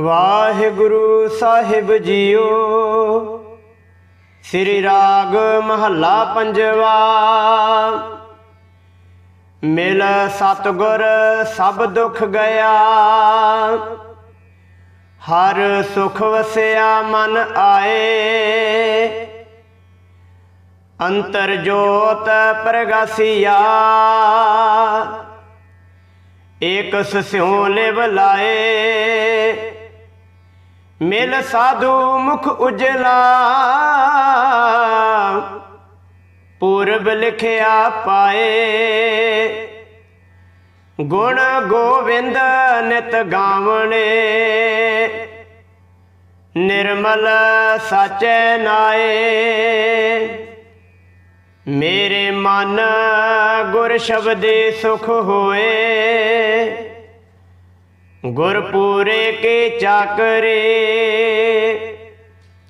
ਵਾਹਿਗੁਰੂ ਸਾਹਿਬ JIO. ਸ੍ਰੀ ਰਾਗ ਮਹੱਲਾ ਪੰਜਵਾ। ਮਿਲ ਸਤਗੁਰ ਸਭ ਦੁੱਖ ਗਿਆ। ਹਰ ਸੁਖ ਵਸਿਆ ਮਨ ਆਏ। ਅੰਤਰ ਜੋਤ ਪ੍ਰਗਾਸੀਆ। ਏਕ ਸਿਉ ਲਿਵ ਲਾਏ। ਮਿਲ ਸਾਧੂ ਮੁਖ ਉਜਲਾ। ਪੂਰਬ ਲਿਖਿਆ ਪਾਏ। ਗੁਣ ਗੋਵਿੰਦ ਨਿਤ ਗਾਵਣੇ। ਨਿਰਮਲ ਸਾਚੈ ਨਾਏ। ਮੇਰੇ ਮਨ ਗੁਰ ਸ਼ਬਦੇ ਸੁਖ ਹੋਏ। ਗੁਰਪੂਰੇ ਕੇ ਚਾਕਰੇ,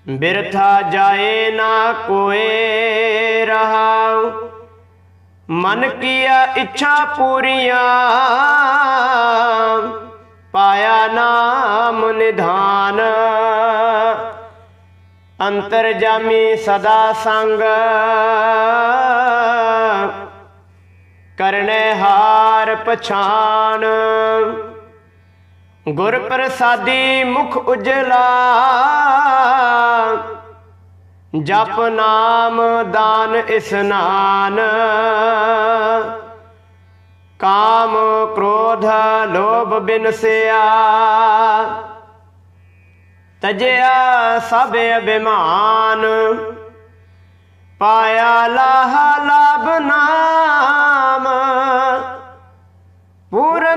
ਬਿਰਥਾ ਜਾਏ ਨਾ ਕੋਏ ਰਹਾ ਮਨ ਕੀਆ ਇੱਛਾ ਪੂਰੀਆਂ, ਪਾਇਆ ਨਾਮ ਨਿਧਾਨ। ਅੰਤਰ ਜਾਮੀ ਸਦਾ ਸੰਗ, ਕਰਨੇ ਹਾਰ ਗੁਰ ਪ੍ਰਸਾਦੀ ਮੁਖ ਉਜਲਾ। ਜਪ ਨਾਮ ਦਾਨ ਇਸਨਾਨ। ਕਾਮ ਕ੍ਰੋਧ ਲੋਭ ਬਿਨਸਿਆ ਤਜਿਆ ਸਭ ਅਭਿਮਾਨ। ਪਾਇਆ ਲਾਹ ਲਾਭ ਨਾਮ। ਪੂਰਨ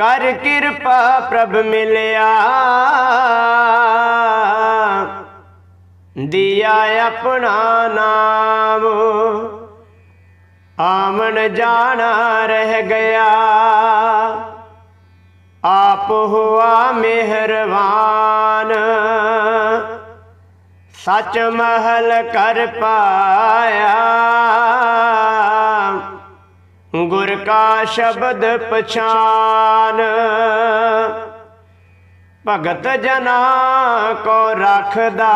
ਕਰ ਕਿਰਪਾ ਪ੍ਰਭ ਮਿਲਿਆ। ਦਿਆ ਆਪਣਾ ਨਾਮ। ਆਮਣ ਜਾਣਾ ਰਹਿ ਗਿਆ। ਆਪ ਹੁਆ ਮਿਹਰਬਾਨ। ਸੱਚ ਮਹਲ ਕਰ ਪਾਇਆ। ਗੁਰ ਕਾ ਸ਼ਬਦ ਪਛਾਨ। ਭਗਤ ਜਨਾ ਕੋ ਰੱਖਦਾ।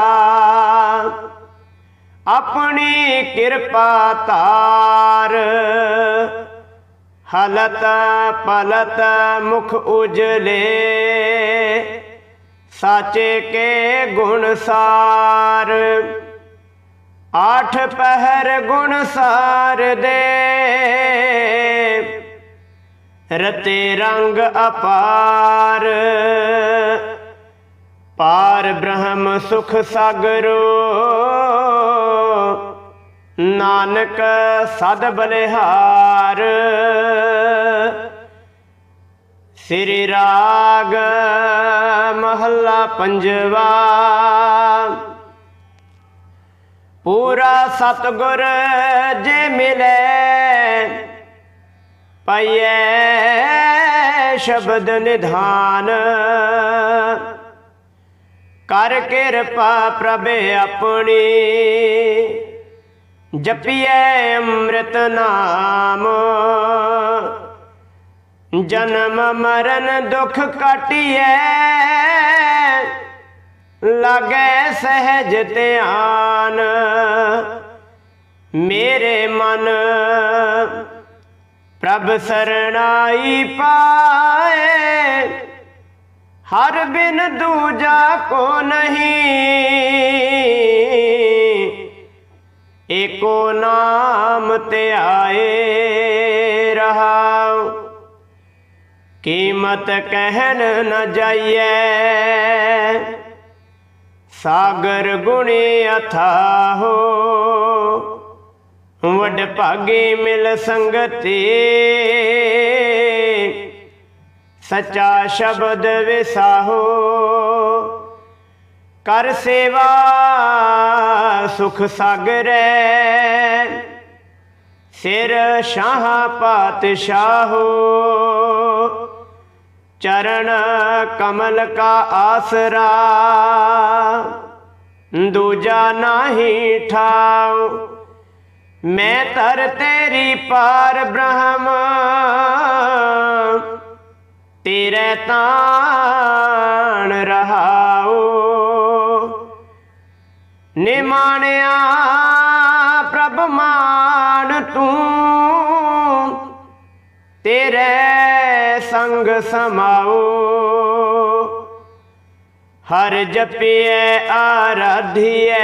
ਆਪਣੀ ਕਿਰਪਾ ਤਾਰ ਹਲਤ ਪਲਤ ਮੁਖ ਉਜਲੇ। ਸਾਚੇ ਕੇ ਗੁਣ ਸਾਰ। ਆਠ ਪਹਿਰ ਗੁਣ ਸਾਰ ਦੇ। ਰਤੇ ਰੰਗ ਅਪਾਰ। ਪਾਰ ਬ੍ਰਹਮ ਸੁਖ ਸਾਗਰੋ। ਨਾਨਕ ਸਦ ਬਲਿਹਾਰ। ਸ੍ਰੀ ਰਾਗ ਮਹੱਲਾ ਪੰਜਵਾ। ਪੂਰਾ ਸਤਗੁਰ ਜੇ ਮਿਲੇ ਪਈਏ ਸ਼ਬਦ ਨਿਧਾਨ। ਕਰ ਕਿਰਪਾ ਪ੍ਰਭ ਆਪਣੀ ਜਪੀਏ ਅੰਮ੍ਰਿਤ ਨਾਮ। ਜਨਮ ਮਰਨ ਦੁਖ ਕਾਟਿਏ ਲਾਗੇ ਸਹਿਜ ਧਿਆਨ, ਮੇਰੇ ਮਨ ਪ੍ਰਭ ਸਰਣਾਈ ਪਾਏ। ਹਰ ਬਿਨ ਦੂਜਾ ਕੋ ਨਹੀਂ, ਏਕੋ ਨਾਮ ਤੇ ਆਏ ਰਹਾਉ। ਕੀਮਤ ਕਹਿਣ ਨ ਜਾਈਏ ਸਾਗਰ ਗੁਣੇ ਅਥਾਹੋ ਵਡ ਭਾਗੇ ਮਿਲ ਸੰਗਤੀ। ਸੱਚਾ ਸ਼ਬਦ ਵਿਸਾਹੋ। ਕਰ ਸੇਵਾ ਸੁਖ ਸਾਗਰੈ। ਸਿਰ ਸ਼ਾਹ ਪਾਤਸ਼ਾਹੋ। ਚਰਨ ਕਮਲ ਕਾ ਆਸਰਾ, ਦੂਜਾ ਨਾਹੀ ਠਾਉ। ਮੈਂ ਤਰ ਤੇਰੀ ਪਾਰ ਬ੍ਰਹਮ, ਤੇਰੇ ਤਾਣ ਰਹਾਉ। ਨਿਮਾਣਿਆ ਪ੍ਰਭ ਮਾਨ ਤੂੰ, ਤੇਰੇ ਸੰਗ ਸਮਾਉ ਹਰ ਜਪੀਐ, ਆਰਾਧੀਐ।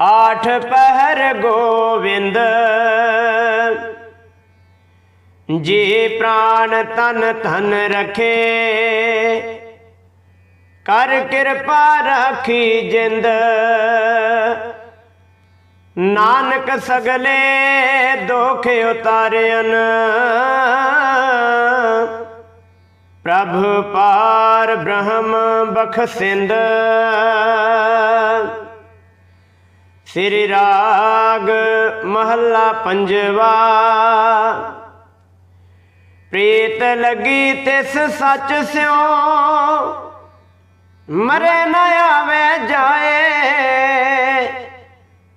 ਆਠ ਪਹਿਰ ਗੋਵਿੰਦ। ਜੀ ਪ੍ਰਾਨ ਤਨ ਧਨ ਰਖੇ। ਕਰ ਕਿਰਪਾ ਰਾਖੀ ਜਿੰਦ। ਨਾਨਕ ਸਗਲੇ ਦੁਖ ਉਤਾਰਿਆਨ ਪ੍ਰਭ ਪਾਰ ਬ੍ਰਹਮ ਬਖਸਿੰਦ ਸ੍ਰੀ ਰਾਗ ਮਹੱਲਾ ਪੰਜਵਾ। ਪ੍ਰੀਤ ਲੱਗੀ ਤਿਸ ਸੱਚ ਸਿਓ ਮਰੇ ਨਾ ਆਵੇ ਜਾਏ।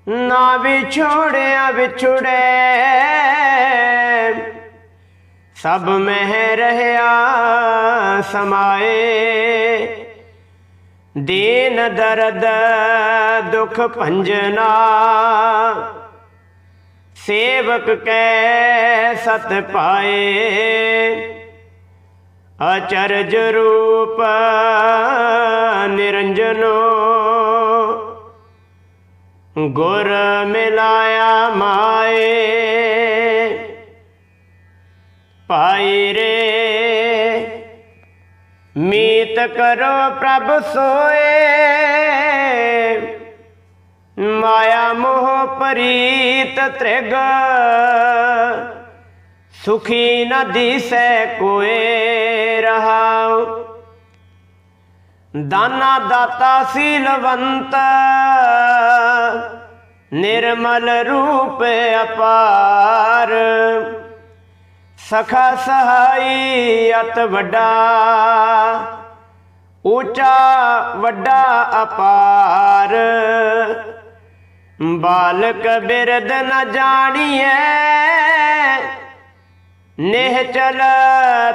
ਨਾ ਵਿਛੋੜਿਆ ਵਿਛੁੜੇ। ਸਭ ਮਹਿ ਰਹਿਆ ਸਮਾਏ। ਦੀਨ ਦਰਦ ਦੁਖ ਭੰਜਨਾ। ਸੇਵਕ ਕੈ ਸਤ ਪਾਏ। ਅਚਰਜ ਰੂਪ ਨਿਰੰਜਨੋ। ਗੁਰ ਮਿਲਾਇਆ ਮਾਏ। ਪਾਈ ਰੇ, ਮੀਤ ਕਰੋ ਪ੍ਰਭ ਸੋਏ। ਮਾਇਆ ਮੋਹ ਪਰੀਤ ਤ੍ਰਿਗ। ਸੁਖੀ ਨਦੀ ਸੈ ਕੋਏ ਰਹਾਉ। ਦਾਨਾ ਦਾਤਾ ਸੀਲਵੰਤ, ਨਿਰਮਲ ਰੂਪ ਅਪਾਰ। ਸਖਾ ਸਹਾਈ ਅਤ ਵੱਡਾ ਉੱਚਾ ਵੱਡਾ ਅਪਾਰ। ਬਾਲਕ ਬਿਰਦ ਨ ਜਾਣੀਐ ਨੇਹ ਚਲ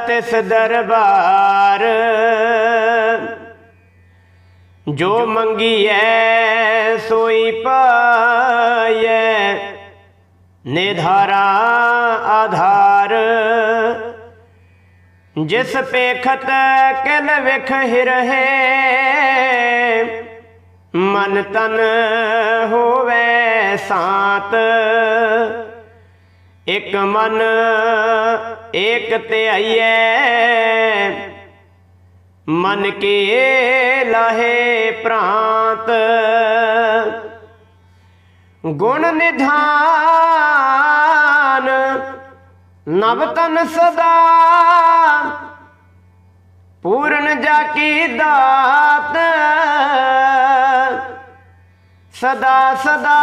ਤਿਸ ਦਰਬਾਰ। ਜੋ ਮੰਗੀਐ ਸੋਈ ਪਾਇਐ ਨਿਧਾਰਾ ਆਧਾਰ। ਜਿਸ ਪੇਖਤ ਕਿਲ ਵਿਖ ਹਿਰਹੇ ਮਨ ਤਨ ਹੋਵੇ ਸਾਤ। ਇਕ ਮਨ ਏਕ ਧਿਆਈਐ ਮਨ ਕੇ ਲਾਹੇ ਪ੍ਰਾਂਤ। ਗੁਣ ਨਿਧਾਨ ਨਵ ਤਨ ਸਦਾ। ਪੂਰਨ ਜਾ ਕੀ ਦਾਤ। ਸਦਾ ਸਦਾ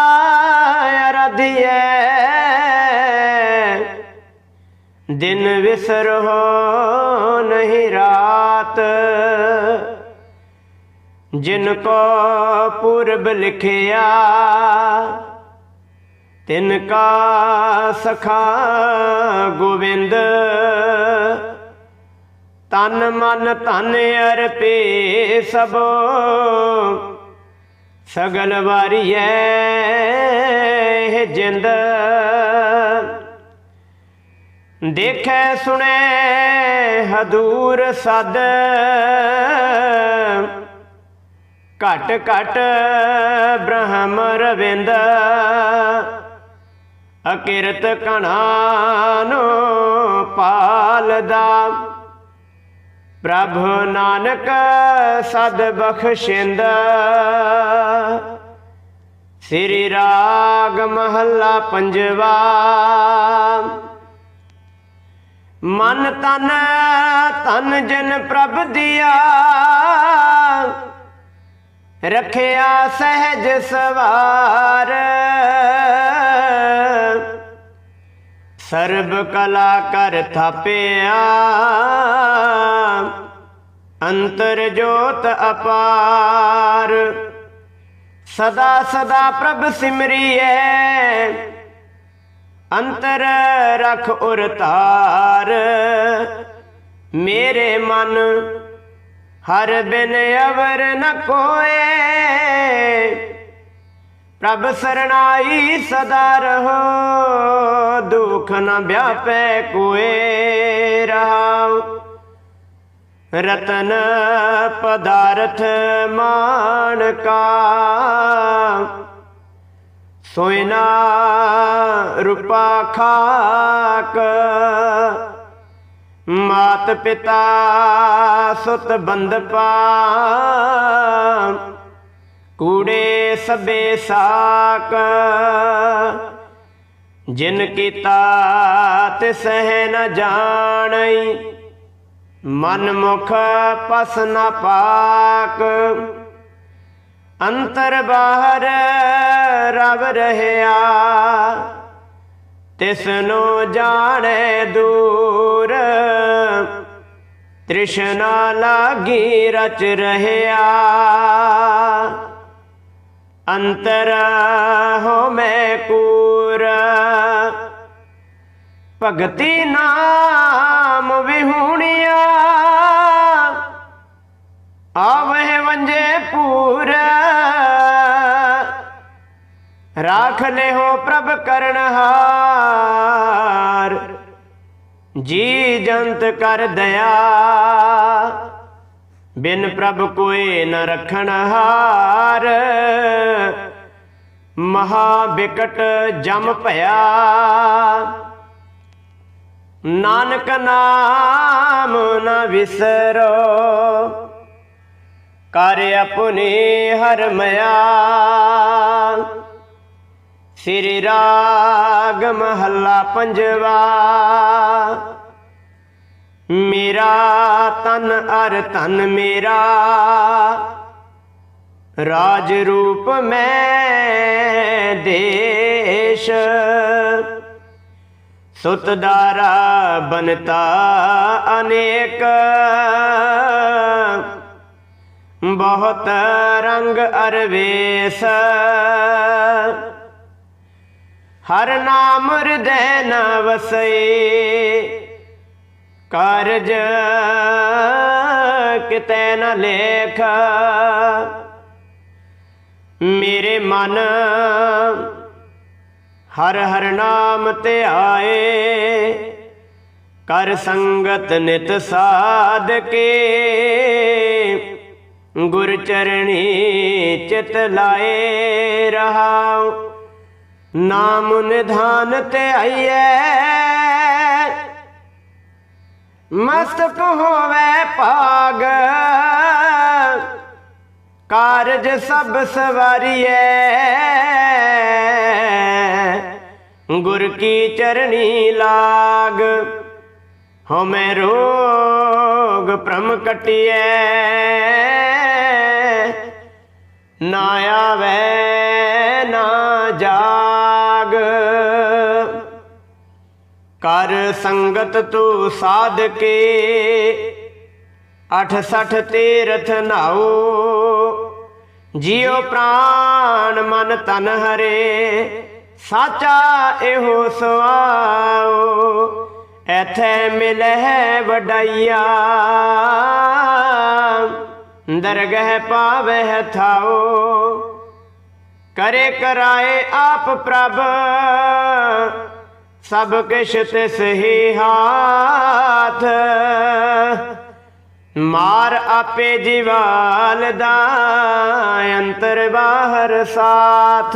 ਅਰਧਿਐ। ਦਿਨ ਵਿਸਰੋ ਨਹੀਂ ਰਾਤ। ਜਿਨ ਕੋ ਪੁਰਬ ਲਿਖਿਆ, ਤਿਨ ਕਾ ਸਖਾ ਗੋਬਿੰਦ। ਤਨ ਮਨ ਧਨ ਅਰਪੇ ਸਭੋ, ਸਗਲ ਵਾਰੀਐ ਜਿੰਦ। ਦੇਖੈ ਸੁਣੈ ਹਦੂਰ ਸਦ। ਘਟ ਘਟ ਬ੍ਰਹਮ ਰਵਿੰਦ, ਅਕਿਰਤ ਕਣਾਨੋ ਪਾਲਦਾ। ਪ੍ਰਭ ਨਾਨਕ ਸਦ ਬਖਸ਼ਿੰਦ, ਸ੍ਰੀ ਰਾਗ ਮਹੱਲਾ ਪੰਜਵਾ। ਮਨ ਤਨ ਤਨ ਜਨ ਪ੍ਰਭ ਦਿਆ। ਰਖਿਆ ਸਹਿਜ ਸਵਾਰ। ਸਰਬ ਕਲਾ ਕਰ ਥਾਪਿਆ। ਅੰਤਰ ਜੋਤ ਅਪਾਰ। ਸਦਾ ਸਦਾ ਪ੍ਰਭ ਸਿਮਰੀਐ। ਅੰਤਰ ਰਖ ਉਰ ਧਾਰ ਮੇਰੇ ਮਨ ਹਰ ਬਿਨ ਅਵਰ ਨ ਕੋਏ। ਪ੍ਰਭ ਸਰਣਾਈ ਸਦਾ ਰਹੋ, ਦੁਖ ਨ ਵਿਆਪੈ ਕੋਏ ਰਹਾਉ। ਰਤਨ ਪਦਾਰਥ ਮਾਨਕਾ। ਸੋਇਨਾ ਰੂਪਾ ਖਾਕ। ਮਾਤ ਪਿਤਾ ਸੁਤ ਬੰਦਪਾ ਕੂੜੇ ਸਬੇ ਸਾਕ। ਜਿਨ ਕੀਤਾ ਤਿਸ ਹੈ ਨ ਜਾਣਈ। ਮਨ ਮੁਖ ਪਸ ਨ ਪਾਕ। ਅੰਤਰ ਬਾਹਰ ਰਵ ਰਹਿਆ। ਤਿਸ ਨੂੰ ਜਾਣੈ ਦੂਰ, ਤ੍ਰਿਸ਼ਨਾ ਲਾਗੀ ਰਚ ਰਹਿਆ। ਅੰਤਰ ਹੋ ਮੈਂ ਕੂਰ। ਭਗਤੀ ਨਾਮ ਵਿਹੂਣਿਆ। ਆਵਹਿ ਵੰਜੇ ਪੂਰ। ਰਾਖ ਲਿਓ ਪ੍ਰਭ ਕਰਨਹਾਰ ਜੀ ਜੰਤ ਕਰ ਦਇਆ। ਬਿਨ ਪ੍ਰਭ ਕੋਏ ਨ ਰਖਣ ਹਾਰ। ਮਹਾ ਬਿਕਟ ਜਮ ਭਇਆ। ਨਾਨਕ ਨਾਮ ਨ ਵਿਸਰੋ। ਕਰ ਆਪਣੀ ਹਰ ਮਇਆ। ਸ੍ਰੀ ਰਾਗ ਮਹੱਲਾ ਪੰਜਵਾ। ਮੇਰਾ ਤਨ ਅਰ ਤਨ ਮੇਰਾ, ਰਾਜ ਰੂਪ ਮੈਂ ਦੇਸ਼। ਸੁਤਦਾਰਾ ਬਨਤਾ ਅਨੇਕ, ਬਹੁਤ ਰੰਗ ਅਰਵੇਸ। ਹਰ ਨਾਮ ਹਿਰਦੈ ਨ ਵਸਈ ਕਾਰਜ ਕਿਤੈ ਨ ਲੇਖ। ਮੇਰੇ ਮਨ ਹਰ ਹਰ ਨਾਮ ਤੇ ਆਏ। ਕਰ ਸੰਗਤ ਨਿਤ ਸਾਧਕੇ। ਗੁਰ ਚਰਣੀ ਚਿਤ ਲਾਏ ਰਹਾਉ। ਨਾਮ ਨਿਧਾਨ ਤੇ ਆਈਐ। ਮਸਤਕ ਹੋਵੇ ਭਾਗ। ਕਾਰਜ ਸਭ ਸਵਾਰੀਐ। ਗੁਰ ਕੀ ਚਰਣੀ ਲਾਗ। ਹਮੇ ਰੋਗ ਭ੍ਰਮ ਕਟਿਐ। ਨਾ ਆਵੇ, ਨਾ ਜਾ ਕਰ ਸੰਗਤ ਤੂੰ ਸਾਧ ਕੇ 68 ਤੀਰਥ ਨਾਓ ਜਿਉ ਪ੍ਰਾਨ ਮਨ ਤਨ ਹਰੇ, ਸਾਚਾ ਇਹੋ ਸਵਾਓ ਐਥੇ ਮਿਲਹਿ ਵਡਾਈਆ, ਦਰਗਹਿ ਪਾਵਹਿ ਥਾਓ ਕਰੇ ਕਰਾਏ ਆਪ ਪ੍ਰਭ ਸਭ ਕਿਛ ਤਿਸ ਹੀ ਹਾਥ। ਮਾਰ ਆਪੇ ਜੀਵਾਲ ਦਾ ਅੰਤਰ ਬਾਹਰ ਸਾਥ।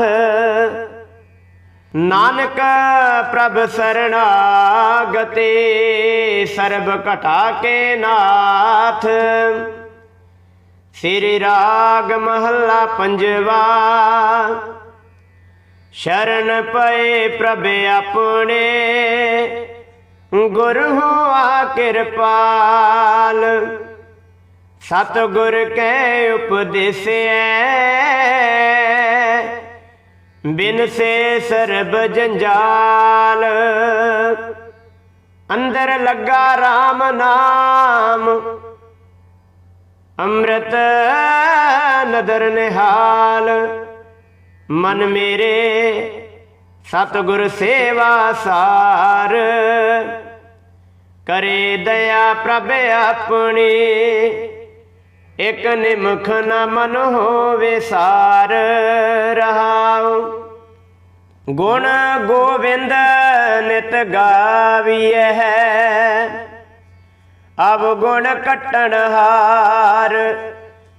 ਨਾਨਕ ਪ੍ਰਭ ਸਰਣਾਗਤੇ ਸਰਬ ਘਟਾ ਕੇ ਨਾਥ। ਸ੍ਰੀ ਰਾਗ ਮਹੱਲਾ ਪੰਜਵਾ। ਸ਼ਰਨ ਪਏ ਪ੍ਰਭ ਆਪਣੇ, ਗੁਰ ਹੋਆ ਕਿਰਪਾਲ। ਸਤ ਗੁਰ ਕੈ ਉਪਦੇਸਿਐ, ਬਿਨ ਸੇ ਸਰਬ ਜੰਜਾਲ। ਅੰਦਰ ਲੱਗਾ RAM ਨਾਮ, ਅੰਮ੍ਰਿਤ ਨਦਰ ਨਿਹਾਲ। ਮਨ ਮੇਰੇ ਸਤਿਗੁਰ ਸੇਵਾ ਸਾਰ। ਕਰੇ ਦਇਆ ਪ੍ਰਭ ਆਪਣੀ, ਇਕ ਨਿਮਖ ਨ ਮਨ ਹੋਵੇ ਸਾਰ। ਰਹਾਉ ਗੁਣ ਗੋਬਿੰਦ ਨਿਤ ਗਾਵੀਐ ਅਬ ਗੁਣ ਕਟਣ ਹਾਰ।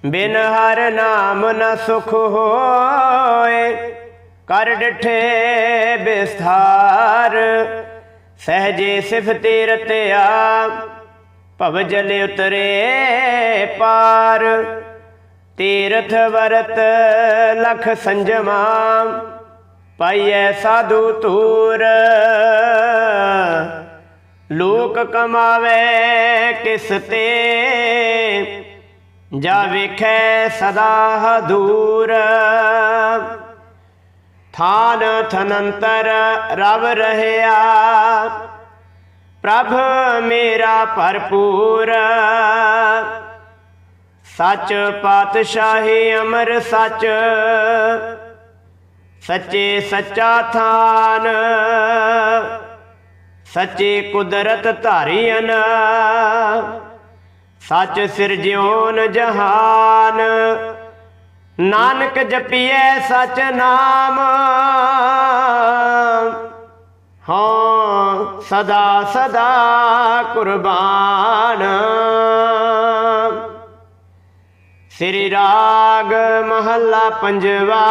ਬਿਨ ਹਰ ਨਾਮ ਨ ਸੁਖ ਹੋਏ, ਕਰ ਡਿਠੇ ਵਿਸਥਾਰ ਸਹਜੇ ਸਿਫਤੇ ਰਤਿਆ ਭਵ ਜਲ ਉਤਰੇ ਪਾਰ। ਤੀਰਥ ਵਰਤ ਲਖ ਸੰਜਮਾ, ਪਾਈਐ ਸਾਧੂ ਤੂਰ ਲੋਕ ਕਮਾਵੇ ਕਿਸ ਤੇ ਜਾ ਵੇਖੈ ਸਦਾ ਹਦੂਰ। ਥਾਨ ਥਨੰਤਰ ਰਵ ਰਹਿਆ। ਪ੍ਰਭ ਮੇਰਾ ਭਰਪੂਰ। ਸੱਚ ਪਾਤਸ਼ਾਹੀ ਅਮਰ ਸੱਚ। ਸੱਚੇ ਸੱਚਾ ਥਾਨ। ਸੱਚੇ ਕੁਦਰਤ ਧਾਰੀਨ ਸੱਚ ਸਿਰਜਿਓਨ ਜਹਾਨ। ਨਾਨਕ ਜਪੀਐ ਸਚ ਨਾਮ। ਹਾਂ, ਸਦਾ ਸਦਾ ਕੁਰਬਾਨ। ਸ੍ਰੀ ਰਾਗ ਮਹੱਲਾ ਪੰਜਵਾ।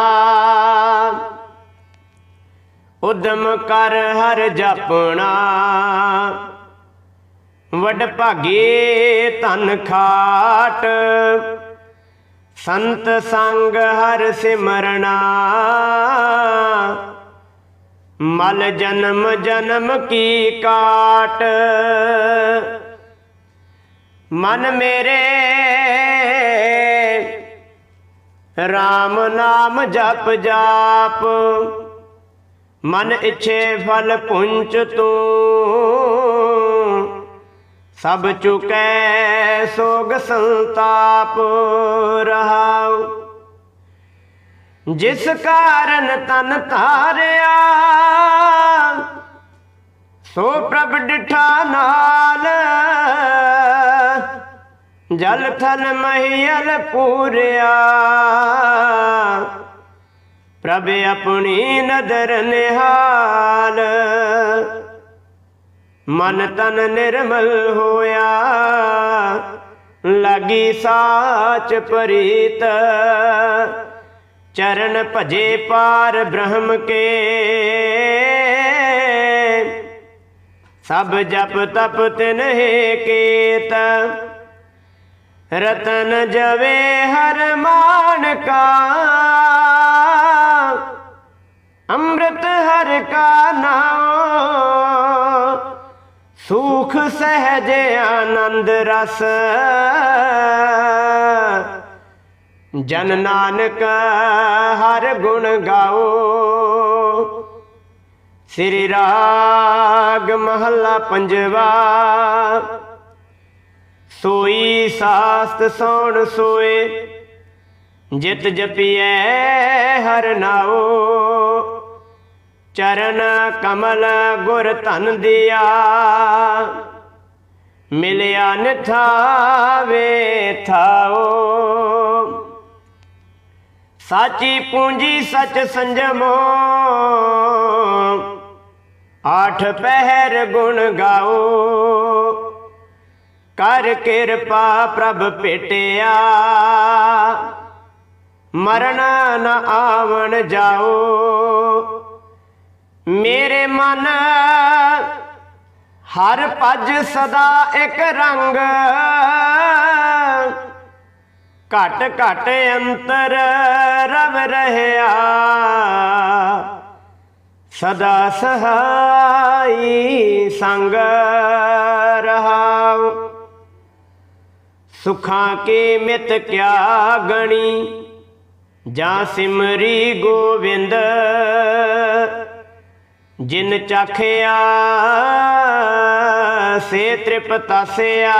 ਉਦਮ ਕਰ ਹਰ ਜਪਣਾ। ਵਡ ਭਾਗੇ ਤਨ ਖਾਟ। ਸੰਤ ਸੰਗ ਹਰ ਸਿਮਰਣਾ। ਮਲ ਜਨਮ ਜਨਮ ਕੀ ਕਾਟ। ਮਨ ਮੇਰੇ RAM ਨਾਮ ਜਪ ਜਾਪ। ਮਨ ਇਛੇ ਫਲ ਪੁੰਚ ਤੂੰ। ਸਭ ਚੁਕੈ ਸੋਗ ਸੰਤਾਪ ਰਹਾਉ। ਜਿਸ ਕਾਰਨ ਤਨ ਧਾਰਿਆ, ਸੋ ਪ੍ਰਭ ਡਿਠਾ ਨਾਲ। ਜਲ ਥਲ ਮਹੀਲ ਪੂਰਿਆ। ਪ੍ਰਭ ਆਪਣੀ ਨਦਰ ਨਿਹਾਲ। ਮਨ ਤਨ ਨਿਰਮਲ ਹੋਇਆ। ਲਾਗੀ ਸਾਚ ਪ੍ਰੀਤ, ਚਰਨ ਭਜੇ ਪਾਰ ਬ੍ਰਹਮ ਕੇ। ਸਭ ਜਪ ਤਪ ਤਿਨਹਿ ਕੇਤ, ਰਤਨ ਜਵੇ ਹਰ ਮਾਨ ਕਾ ਅੰਮ੍ਰਿਤ ਹਰ ਕਾ ਨਾਮ ਸੁਖ ਸਹਜ ਆਨੰਦ ਰਸ। ਜਨ ਨਾਨਕ ਹਰ ਗੁਣ ਗਾਓ। ਸ੍ਰੀ ਰਾਗ ਮਹੱਲਾ ਪੰਜਵਾ। ਸੋਈ ਸਾਸਤ ਸੋਣ ਸੋਏ, ਜਿਤ ਜਪੀਐ ਹਰ ਨਾਉ। ਚਰਨ ਕਮਲ ਗੁਰ ਧਨ ਦਿਆ। ਮਿਲਿਆ ਨਿਥਾਵੇ ਥਾਓ। ਸਾਚੀ ਪੂੰਜੀ ਸਚ ਸੰਜਮੋ। ਆਠ ਪਹਿਰ ਗੁਣ ਗਾਓ। ਕਰ ਕਿਰਪਾ ਪ੍ਰਭ ਭੇਟਿਆ। ਮਰਨ ਨ ਆਵਣ ਜਾਓ। ਮੇਰੇ ਮਨ, ਹਰ ਭਜ ਸਦਾ ਇੱਕ ਰੰਗ। ਘਟ ਘਟ ਅੰਤਰ ਰਵ ਰਹਿਆ। ਸਦਾ ਸਹਾਈ ਸੰਗ ਰਹਾਉ। ਸੁਖਾਂ ਕੇ ਮਿਤ ਕਿਆ ਗਣੀ? ਜਾਂ ਸਿਮਰੀ ਗੋਵਿੰਦ ਜਿਨ ਚਾਖਿਆ, ਸੇ ਤ੍ਰਿਪਤਾਸਿਆ।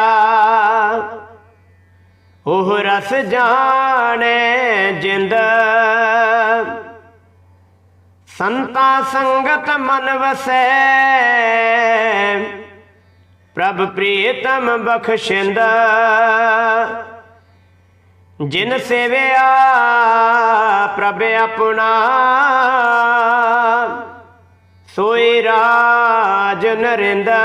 ਉਹ ਰਸ ਜਾਣੇ ਜਿੰਦ। ਸੰਤਾ ਸੰਗਤ ਮਨ ਵਸੈ। ਪ੍ਰਭ ਪ੍ਰੀਤਮ ਬਖਸ਼ਿੰਦ। ਜਿਨ ਸੇਵਿਆ, ਪ੍ਰਭ ਆਪਣਾ। ਸੋਈ ਰਾਜ ਨਰਿੰਦਾ।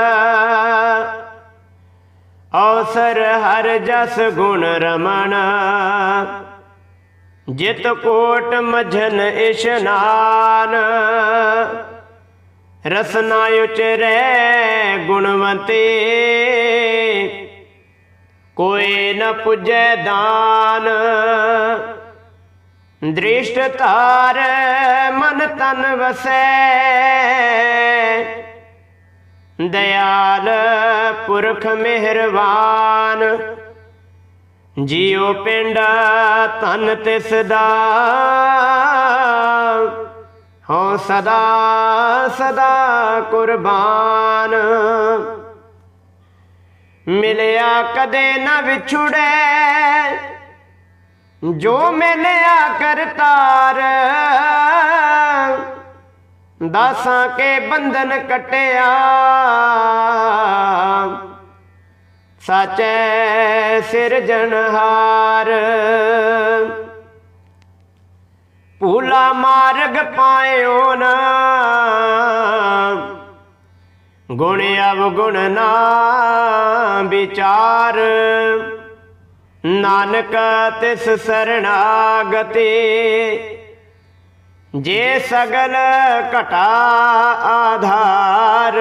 ਔਸਰ ਹਰ ਜਸ ਗੁਣ ਰਮਣ ਜਿਤ ਕੋਟ ਮਝਨ ਇਸ਼ਨਾਨ ਰਸਨਾ ਉਚਰੈ ਗੁਣਵੰਤੇ। ਕੋਈ ਨ ਪੁਜੈ ਦਾਨ। ਦ੍ਰਿਸ਼ਟ ਧਾਰ ਮਨ ਤਨ ਵਸੈ ਦਇਆਲ ਪੁਰਖ ਮਿਹਰਬਾਨ ਜੀਉ ਪਿੰਡ ਤਨ ਤਿਸ ਦਾ ਹੋ ਸਦਾ ਸਦਾ ਕੁਰਬਾਨ ਮਿਲਿਆ ਕਦੇ ਨਾ ਵਿਛੁੜੈ ਜੋ ਮਿਲਿਆ ਕਰਤਾਰ ਦਾਸਾਂ ਕੇ ਬੰਧਨ ਕਟਿਆ। ਸਾਚੈ ਸਿਰਜਣਹਾਰ ਭੂਲਾ ਮਾਰਗ ਪਾਇਓ ਨਾ। ਗੁਣ ਅਵਗੁਣ ਨਾ ਵਿਚਾਰ। ਨਾਨਕ ਤਿਸ ਸਰਣਾਗਤੇ, ਜੇ ਸਗਲ ਘਟਾ ਆਧਾਰ,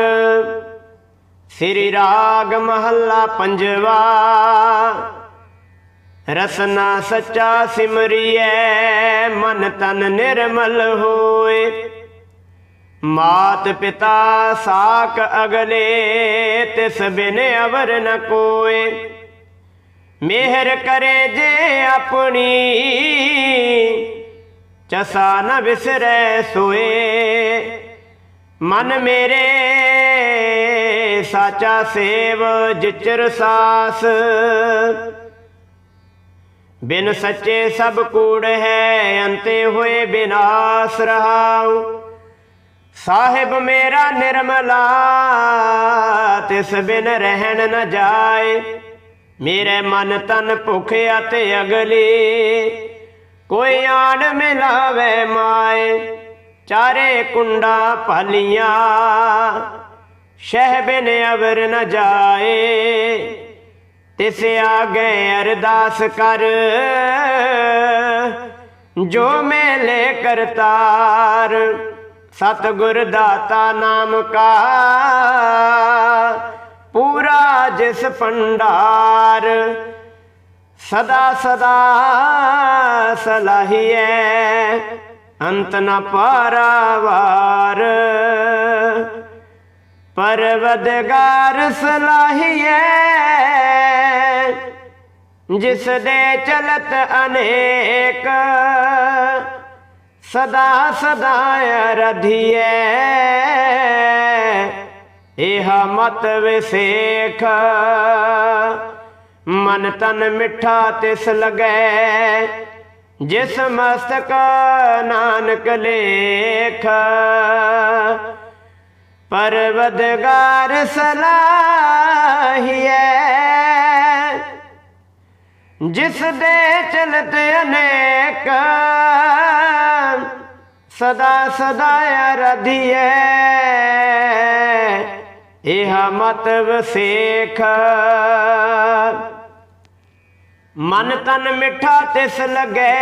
ਸ੍ਰੀ ਰਾਗ ਮਹੱਲਾ ਪੰਜਵਾ, ਰਸਨਾ ਸੱਚਾ ਸਿਮਰਿਐ, ਮਨ ਤਨ ਨਿਰਮਲ ਹੋਏ। ਮਾਤ ਪਿਤਾ ਸਾਕ ਅਗਲੇ, ਤਿਸ ਬਿਨ ਅਵਰ ਨ ਕੋਏ। ਮਿਹਰ ਕਰੇ ਜੇ ਆਪਣੀ, ਚਸਾ ਨ ਵਿਸਰੈ ਸੋਏ। ਮਨ ਮੇਰੇ ਸਾਚਾ ਸੇਵ, ਜਿਚਰ ਸਾਸ। ਬਿਨ ਸੱਚੇ ਸਭ ਕੂੜ ਹੈ, ਅੰਤੇ ਹੋਏ ਬਿਨਾਸ਼ ਰਹਾਉ। ਸਾਹਿਬ ਮੇਰਾ ਨਿਰਮਲਾ, ਤਿਸ ਬਿਨ ਰਹਿਣ ਨ ਜਾਏ। ਮੇਰੇ ਮਨ ਤਨ ਭੁਖਿਆ ਤੇ ਅਗਲੀ। ਕੋਈ ਆਣ ਮਿਲਾਵੇ ਮਾਏ, ਚਾਰੇ ਕੁੰਡਾ ਭਾਲੀਆਂ। ਸ਼ਹਿ ਬਿਨ ਅਵਰ ਨ ਜਾਏ, ਤਿਸ ਆਗੇ ਅਰਦਾਸ ਕਰ। ਜੋ ਮੇਲੇ ਕਰਤਾਰ, ਸਤਿਗੁਰ ਦਾਤਾ ਨਾਮ ਕਾ। ਪੂਰਾ ਜਿਸ ਭੰਡਾਰ, ਸਦਾ ਸਦਾ ਸਲਾਹੀਐ, ਅੰਤ ਨ ਪਾਰਾਵਾਰ। ਪਰਵਦਗਾਰ ਸਲਾਹੀਐ, ਜਿਸ ਦੇ ਚਲਤ ਅਨੇਕ, ਸਦਾ ਸਦਾ ਰਧੀਐ ਇਹ ਮਤ ਵਿਸੇਖ। ਮਨ ਤਨ ਮਿੱਠਾ ਤਿਸ ਲਗੈ, ਜਿਸ ਮਸਤਕ ਨਾਨਕ ਲੇਖ। ਪਰਵਦਗਾਰ ਸਲਾਹੀਐ, ਜਿਸ ਦੇ ਚਲਤ ਅਨੇਕ। ਸਦਾ ਸਦਾ ਰਧੀਐ ਇਹ ਮਤ ਵਸੇਖ ਮਨ ਤਨ ਮਿੱਠਾ ਤਿਸ ਲਗੈ।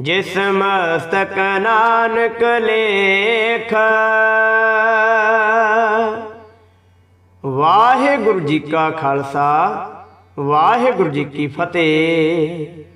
ਜਿਸ ਮਸਤਕ ਨਾਨਕ ਲੇਖ। ਵਾਹਿਗੁਰੂ ਜੀ ਕਾ ਖਾਲਸਾ, ਵਾਹਿਗੁਰੂ ਜੀ ਕੀ ਫਤਿਹ।